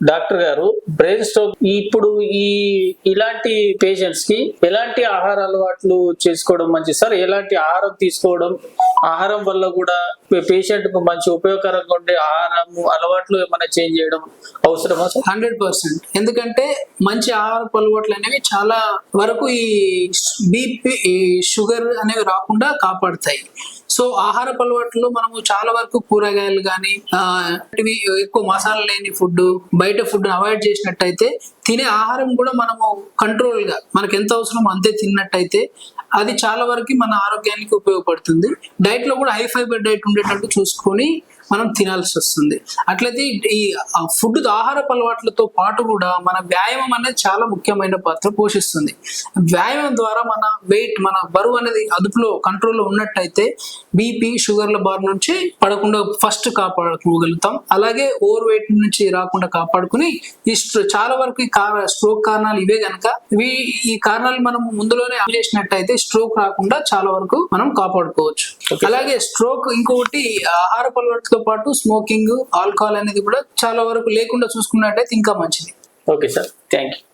Doctor గారు brain stroke ఇప్పుడు ఈ ఇలాంటి పేషెంట్స్కి ఎలాంటి ఆహార అలవాట్లు చేసుకోవడం మంచిది? సార్ ఎలాంటి ఆహారం తీసుకోవడం ఆహారం వల్ల కూడా పేషెంట్కు మంచి ఉపయోగకరంగా ఉండే ఆహారం అలవాట్లు ఏమైనా చేంజ్ చేయడం అవసరమా హండ్రెడ్ పర్సెంట్. ఎందుకంటే మంచి ఆహార అలవాట్లు అనేవి చాలా వరకు ఈ బీపీ ఈ షుగర్ అనేవి రాకుండా కాపాడుతాయి. సో ఆహార అలవాట్లు మనము చాలా వరకు కూరగాయలు కానీ ఎక్కువ మసాలా లేని ఫుడ్ బయట ఫుడ్ అవాయిడ్ చేసినట్టయితే తినే ఆహారం కూడా మనము కంట్రోల్గా మనకి ఎంత అవసరం అంతే తిన్నట్టయితే అది చాలా వరకు మన ఆరోగ్యానికి ఉపయోగపడుతుంది. డైట్లో కూడా హై ఫైబర్ డైట్ ఉండేటట్టు చూసుకొని మనం తినాల్సి వస్తుంది. అట్లయితే ఈ ఫుడ్ ఆహార అలవాట్లతో పాటు కూడా మన వ్యాయామం అనేది చాలా ముఖ్యమైన పాత్ర పోషిస్తుంది. వ్యాయామం ద్వారా మన వెయిట్ మన బరువు అనేది అదుపులో కంట్రోల్లో ఉన్నట్టయితే బీపీ షుగర్ల బారి నుంచి పడకుండా ఫస్ట్ కాపాడుకోగలుగుతాం. అలాగే ఓవర్ వెయిట్ నుంచి రాకుండా కాపాడుకుని ఈ చాలా వరకు ఈ కార స్ట్రోక్ కారణాలు ఇవే గనక ఇవి ఈ కారణాలు మనం ముందులోనే చేసినట్టయితే స్ట్రోక్ రాకుండా చాలా వరకు మనం కాపాడుకోవచ్చు. అలాగే స్ట్రోక్ ఇంకొకటి ఆహార అలవాట్లతో పాటు స్మోకింగ్ ఆల్కహాల్ అనేది కూడా చాలా వరకు లేకుండా చూసుకున్నట్టయితే ఇంకా మంచిది. Okay sir thank you